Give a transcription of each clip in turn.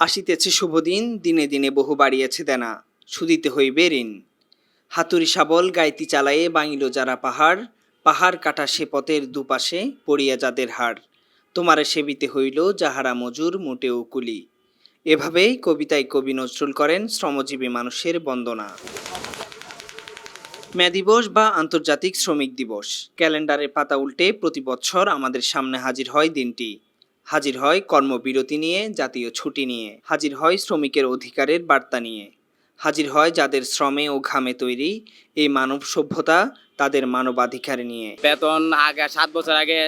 আসিতেছে শুভদিন, দিনে দিনে বহু বাড়িয়েছে দেনা, সুদিতে হইবে ঋণ। হাতুড়ি শাবল গাইতি চালায়ে বাঙিল যারা পাহাড় পাহাড় কাটা সে পথের দুপাশে পড়িয়া যাদের হাড়। তোমারে সেবিতে হইল যাহারা মজুর, মোটেও কুলি। এভাবেই কবিতায় কবি নজরুল করেন শ্রমজীবী মানুষের বন্দনা। মে দিবস বা আন্তর্জাতিক শ্রমিক দিবস। ক্যালেন্ডারের পাতা উল্টে প্রতি বছর আমাদের সামনে হাজির হয় দিনটি। হাজির হয় কর্মবিরতি নিয়ে, জাতীয় ছুটি নিয়ে। হাজির হয় শ্রমিকের অধিকারের বার্তা নিয়ে। হাজির হয় যাদের শ্রমে ও ঘামে তৈরি। এই মানব সভ্যতা তাদের মানবাধিকার নিয়ে। বেতন আগে সাত বছর আগে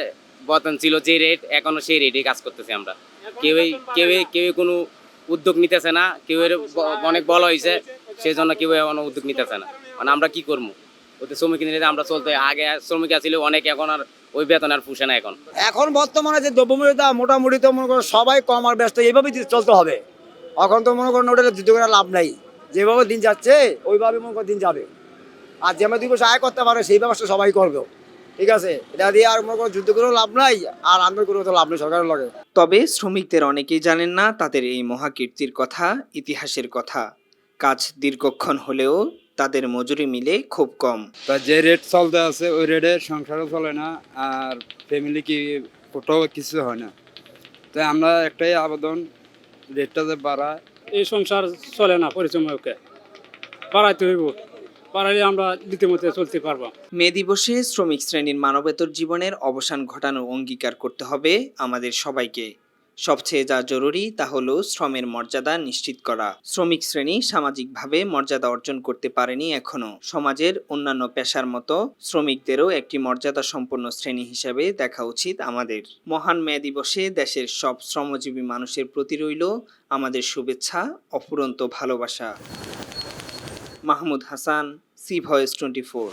বেতন ছিল যে রেট এখনও সেই রেটে কাজ করতেছি আমরা। কেউই কেউই কেউই কোনো উদ্যোগ নিতেছে না। কেউ অনেক বলা হয়েছে সেই জন্য কেউ এখনও উদ্যোগ নিতেছে না। মানে আমরা কি করব? ওতে শ্রমিক নিলে আমরা চলতে আগে শ্রমিক আছিল অনেক এখন আর ওই বেতন আর পুষে না এখন। এখন বর্তমানে যে দ্রব্যমূল্যের দাম মোটামুটি তো মনে করো সবাই কম আর ব্যস্ত এইভাবেই চলতে হবে। এখন তো মনে করেন ওটা যুদ্ধ করে লাভ নাই। যেভাবে দিন যাচ্ছে ওইভাবে মনে করো দিন যাবে। আর যে আমরা দুই পয়সা আয় করতে পারে সেই ব্যবস্থা সবাই করবে। ঠিক আছে? এটা দিয়ে আর মনে করো যুদ্ধ করেও লাভ নাই আর আন্দোলন করেও তো লাভ নেই সরকারের লগে। তবে শ্রমিকদের অনেকেই জানেন না তাদের এই মহাকীর্তির কথা ইতিহাসের কথা। কাজ দীর্ঘক্ষণ হলেও তাদের মজুরি মিলে খুব কম। তা যে রেট চলতে আছে ওই রেটে সংসারও চলে না আর ফ্যামিলি কি কোথাও কিছু হয় না। তাই আমরা একটাই আবেদন রেটটা যে বাড়ায়। এই সংসার চলে না পরিচমকে বাড়াইতে হইব। বাড়াইলে আমরা রীতিমতো চলতে পারব। মে দিবসে শ্রমিক শ্রেণির মানবেতর জীবনের অবসান ঘটানোর অঙ্গীকার করতে হবে আমাদের সবাইকে। সবচেয়ে যা জরুরি তা হলো শ্রমের মর্যাদা নিশ্চিত করা। শ্রমিক শ্রেণি সামাজিকভাবে মর্যাদা অর্জন করতে পারেনি এখনও সমাজের অন্যান্য পেশার মতো শ্রমিকদেরও একটি মর্যাদা সম্পন্ন শ্রেণি হিসেবে দেখা উচিত আমাদের। মহান মে দিবসে দেশের সব শ্রমজীবী মানুষের প্রতি রইল আমাদের শুভেচ্ছা, অফুরন্ত ভালোবাসা। Mahmud Hasan, C voice twenty four.